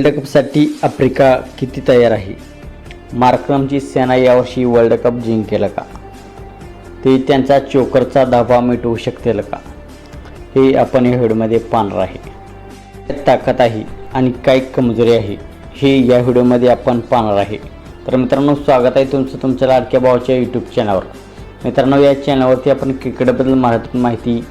World कपसाठी Africa किती तयार आहे? मार्क्रमची सेना यावर्षी वर्ल्ड कप जिंकेल का? ते त्यांचा चोकरचा दाबा मिटवू शकतील का? हे आपण या व्हिडिओमध्ये पाहणार आहे. ताकद आहे आणि काय कमजोरी आहे हे या व्हिडिओमध्ये आपण पाहणार आहे. तर मित्रांनो स्वागत आहे तुमचं तुमच्या लाडक्या भावाच्या यूट्यूब चॅनलवर मित्रांनो या चॅनलवरती आपण क्रिकेटबद्दल मराठीतून माहिती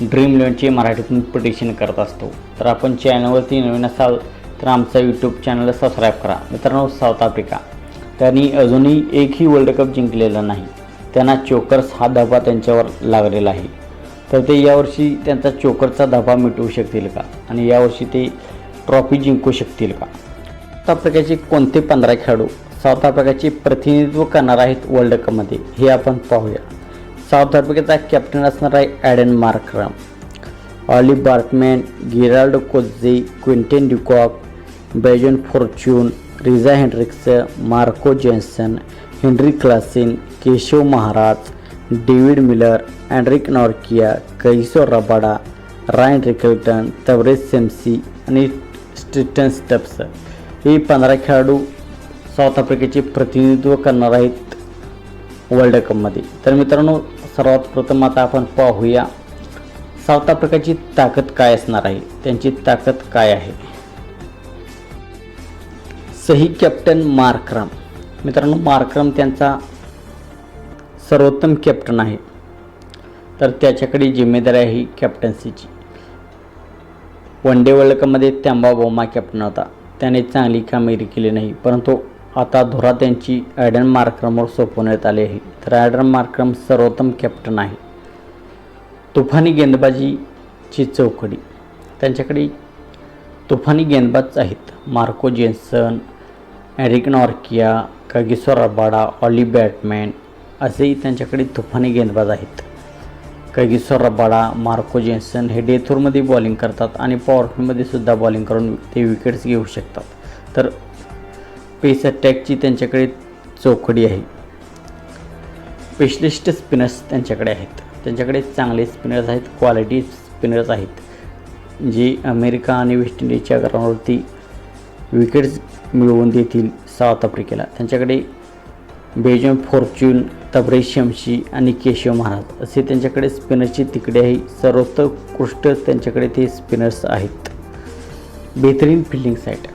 ड्रीम इलेव्हनची मराठीतून प्रिडिक्शन करत असतो. तर आपण चॅनलवरती नवीन असाल तर आमचा यूट्यूब चॅनलला सबस्क्राईब करा. मित्रांनो साऊथ आफ्रिका त्यांनी अजूनही एकही वर्ल्ड कप जिंकलेला नाही. त्यांना चोकर्स हा धबा त्यांच्यावर लागलेला आहे. तर ते यावर्षी त्यांचा चोकरचा धबा मिटवू शकतील का? आणि यावर्षी ते ट्रॉफी जिंकू शकतील का? साऊथ आफ्रिकेचे कोणते पंधरा खेळाडू साऊथ आफ्रिकेचे प्रतिनिधित्व करणार आहेत वर्ल्ड कपमध्ये हे आपण पाहूया. साऊथ आफ्रिकेचा कॅप्टन असणार आहे Aiden Markram Ollie Baartman Gerald Coetzee क्विंटेन ड्युकॉक basin Fortuin रिझा Henriques Marco Jansen Heinrich Klaasen Keshav Maharaj David Miller अँड्रिक Nortje Kagiso Rabada Ryan Rickelton Tavares सेम्सी आणि स्टिटन स्टप्स हे पंधरा खेळाडू साऊथ आफ्रिकेचे प्रतिनिधित्व करणार आहेत वर्ल्ड कपमध्ये तर मित्रांनो सर्वात प्रथम आता आपण पाहूया साऊथ आफ्रिकाची ताकद काय असणार आहे? त्यांची ताकद काय आहे? सही कॅप्टन मार्क्रम मित्रांनो मार्क्रम त्यांचा सर्वोत्तम कॅप्टन आहे. तर त्याच्याकडे जिम्मेदारी आहे ही कॅप्टन्सीची वन डे वर्ल्ड कपमध्ये त्यांबा बोमा कॅप्टन होता. त्याने चांगली कामगिरी केली नाही परंतु आता धुरा त्यांची ॲडन मार्क्रमवर सोपवण्यात आली आहे. तर ॲडन मार्क्रम सर्वोत्तम कॅप्टन आहे. तुफानी गेंदबाजीची चौकडी. त्यांच्याकडे तुफानी गेंदबाज आहेत. Marco Jansen Eric Nortje Kagiso Rabada Ollie Baartman असेही त्यांच्याकडे तुफानी गेंदबाज आहेत. कगिसो रबाडा मार्को जेन्सन हे डेथूरमध्ये बॉलिंग करतात आणि पॉवरफुलमध्ये सुद्धा बॉलिंग करून ते विकेट्स घेऊ शकतात. तर पेस अटॅकची त्यांच्याकडे चौकडी आहे. स्पेशलिस्ट स्पिनर्स त्यांच्याकडे आहेत. त्यांच्याकडे चांगले स्पिनर्स आहेत क्वालिटी स्पिनर्स आहेत. जे अमेरिका आणि वेस्ट इंडिजच्या ग्राउंडवरती विकेट्स मिळवून देतील साऊथ आफ्रिकेला त्यांच्याकडे बेजम फॉर्च्यून तबरे शमशी आणि केशव महाराज असे त्यांच्याकडे स्पिनरची तिकडे आहे. सर्वोत्कृष्ट त्यांच्याकडे ते स्पिनर्स आहेत. बेहतरीन फिल्डिंग साईट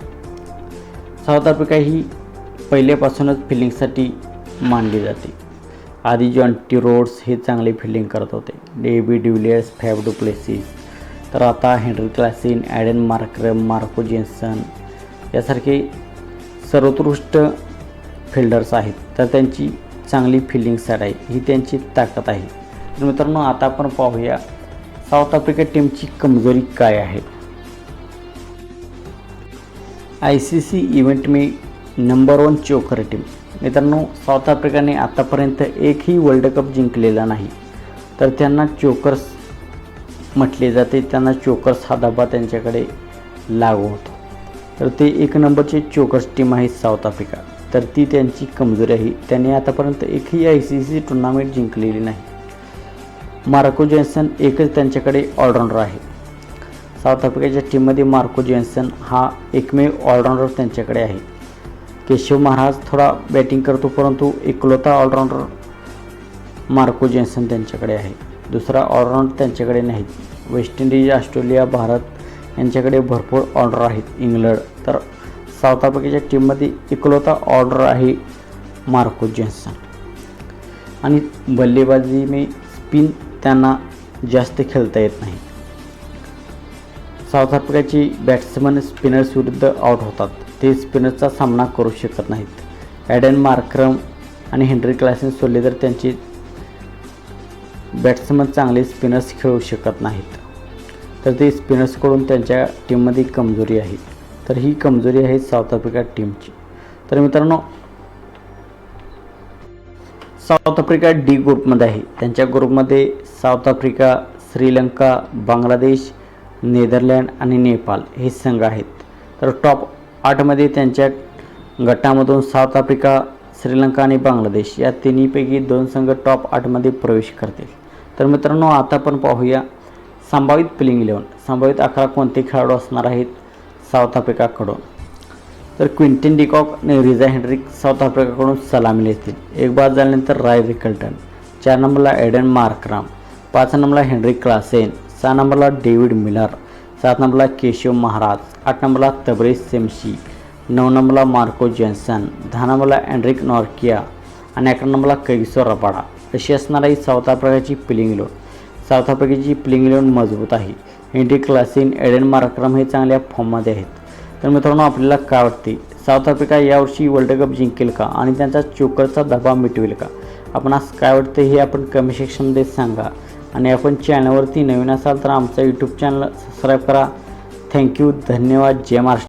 साऊथ आफ्रिका ही पहिल्यापासूनच फिल्डिंगसाठी मानली जाते. आधी जॉन टी रोड्स हे चांगले फिल्डिंग करत होते. डेबी डिव्हिलियर्स फॅब डुप्लेसिस तर आता Heinrich Klaasen Aiden Markram Marco Jansen यासारखे सर्वोत्कृष्ट फिल्डर्स आहेत. तर त्यांची चांगली फिल्डिंग साईड आहे. ही त्यांची ताकद आहे. तर मित्रांनो आता आपण पाहूया साऊथ आफ्रिका टीमची कमजोरी काय आहे. आय सी सी इव्हेंट मी नंबर वन चोकर टीम मित्रांनो साऊथ आफ्रिकाने आतापर्यंत एकही वर्ल्ड कप जिंकलेला नाही. तर त्यांना चोकर्स म्हटले जाते. त्यांना चोकर्स हा डबा त्यांच्याकडे लागू होतो. तर ते एक नंबरचे चोकस टीम आहे साऊथ आफ्रिका. तर ती त्यांची कमजोरी आहे. त्यांनी आतापर्यंत एकही आय सी सी टुर्नामेंट जिंकलेली नाही. मार्को जेन्सन एकच त्यांच्याकडे ऑलराऊंडर आहे. साऊथ आफ्रिकेच्या टीममध्ये मार्को जेन्सन हा एकमेव ऑलराऊंडर त्यांच्याकडे आहे. केशव महाराज थोडा बॅटिंग करतो परंतु एकलोता ऑलराऊंडर मार्को जेन्सन त्यांच्याकडे आहे. दुसरा ऑलराऊंडर त्यांच्याकडे नाहीत वेस्ट इंडिज ऑस्ट्रेलिया भारत यांच्याकडे भरपूर ऑर्डर आहेत इंग्लंड. तर साऊथ आफ्रिकेच्या टीममध्ये एकलोता ऑर्डर आहे मार्को जॉन्सन. आणि बल्लेबाजी मी स्पिन त्यांना जास्त खेळता येत नाही. साऊथ आफ्रिकाची बॅट्समन स्पिनर्स विरुद्ध आउट होतात. ते स्पिनरचा सामना करू शकत नाहीत. ॲडन मार्क्रम आणि हेनरी क्लासेन सोडले तर त्यांचे बॅट्समन चांगले स्पिनर्स खेळू शकत नाहीत. तर ते स्पिनर्सकडून त्यांच्या टीममध्ये कमजोरी आहे. तर ही कमजोरी आहे साऊथ आफ्रिका टीमची. तर मित्रांनो साऊथ आफ्रिका डी ग्रुपमध्ये आहे. त्यांच्या ग्रुपमध्ये South Africa Sri Lanka Bangladesh Netherland आणि नेपाळ हे संघ आहेत. तर टॉप आठमध्ये त्यांच्या गटामधून साऊथ आफ्रिका श्रीलंका आणि बांगलादेश या तिन्हीपैकी दोन संघ टॉप आठमध्ये प्रवेश करतील. तर मित्रांनो आता आपण पाहूया संभावित प्लेइंग इलेवन संभावित अकरा कोणते खेळाडू असणार आहेत साऊथ आफ्रिकाकडून? तर क्विंटन डिकॉक आणि रिझा हेनरिक साऊथ आफ्रिकाकडून सलामी लेतील. एक बाद झाल्यानंतर राय रिकल्टन चार नंबरला एडन मार्कराम. पाच नंबरला हेनरी क्लासेन. सहा नंबरला डेव्हिड मिलर. सात नंबरला केशव महाराज. आठ नंबरला तबरेज सेमशी. नऊ नंबरला मार्को जॉन्सन. दहा नंबरला अँड्रिक नॉर्किया. आणि अकरा नंबरला कैसो रबाडा. अशी असणार आहे साऊथ आफ्रिकाची पिलिंग लोट साऊथ आफ्रिकेची प्लेइंग इलेवन मजबूत आहे हेनरी क्लासिन एडेन मार्क्रम हे चांगल्या फॉर्ममध्ये आहेत. तर मित्रांनो आपल्याला काय वाटते? साऊथ आफ्रिका यावर्षी वर्ल्ड कप जिंकेल का? आणि त्यांचा चोकरचा दबा मिटवेल का? आपण आज काय वाटतं हे आपण कमेंट सेक्शनमध्ये सांगा. आणि आपण चॅनलवरती नवीन असाल तर आमचा यूट्यूब चॅनल सबस्क्राईब करा. थँक्यू धन्यवाद. जय महाराष्ट्र.